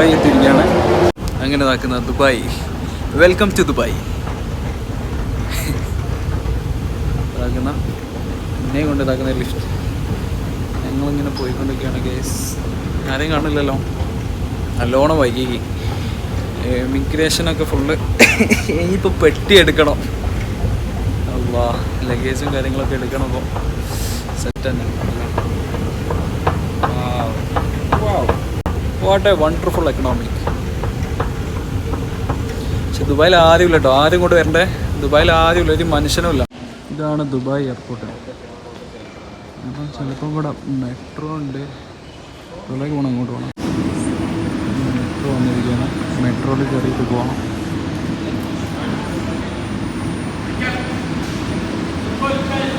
Dubai എത്തിയിരിക്കുകയാണ് അങ്ങനെ നടക്കുന്ന ദുബായ്. Welcome to Dubai. ഇതാക്കുന്ന എന്നെ കൊണ്ട് ഇതാക്കുന്ന ലിഫ്റ്റ് ഞങ്ങളിങ്ങനെ പോയിക്കൊണ്ടിരിക്കുകയാണ് കേസ് ആരെയും കാണില്ലല്ലോ. നല്ലോണം വൈകി. ഇമിഗ്രേഷനൊക്കെ ഫുള്ള് ഇനിയിപ്പോൾ പെട്ടി എടുക്കണം. അല്ലാ ലഗേജും കാര്യങ്ങളൊക്കെ എടുക്കണം അപ്പോൾ സെറ്റ് തന്നെ. വാട്ട് എ വണ്ടർഫുൾ എക്കണോമിക് പക്ഷെ ദുബായിൽ ആരുമില്ല കേട്ടോ. ആരും കൊണ്ട് വരണ്ടേ? ദുബായിൽ ആരുമില്ല. ഒരു മനുഷ്യനുമില്ല ഇതാണ് ദുബായ് എയർപോർട്ട്. അപ്പം ചിലപ്പോൾ ഇവിടെ മെട്രോ ഉണ്ട്. ഇതിലേക്ക് പോകണം അങ്ങോട്ട് പോകണം മെട്രോ വന്നിരിക്കുകയാണ്. മെട്രോയിൽ കയറിയിട്ട് പോകണം തുറക്കുന്നില്ലല്ലോ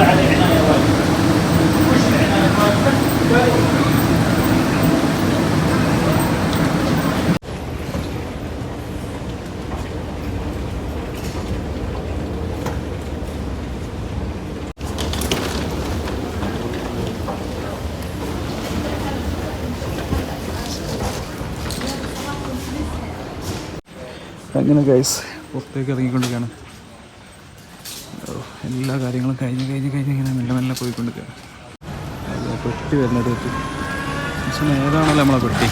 വലിയ എയർപോർട്ട് ഉണ്ടോ നമ്മൾ മെട്രോയിൽ നിന്ന് പോകുന്നത് അങ്ങനെ ഗൈസ് പുറത്തേക്ക് ഇറങ്ങിക്കൊണ്ടിരിക്കുകയാണ്. എല്ലാ കാര്യങ്ങളും കഴിഞ്ഞ് കഴിഞ്ഞ് കഴിഞ്ഞ് ഇങ്ങനെ മെല്ലെ മെല്ലെ പോയിക്കൊണ്ടിരിക്കുകയാണ് പെട്ടി വരുന്നത് മിസ്സിന് ഏതാണല്ലോ നമ്മളെ പെട്ടി?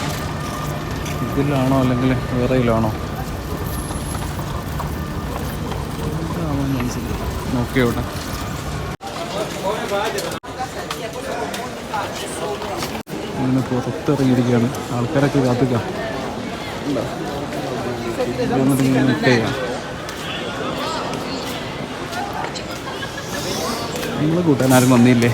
ഇതിലാണോ അല്ലെങ്കിൽ വേറെയിലാണോ മനസ്സിലായി നോക്കിയോട്ടെ അങ്ങനെ പുറത്തിറങ്ങിയിരിക്കുകയാണ്. ആൾക്കാരൊക്കെ കാത്തുക. ഇങ്ങനെ നിൽക്കുകയാണ് നിങ്ങൾ കൂട്ടാൻ ആരും വന്നില്ലേ?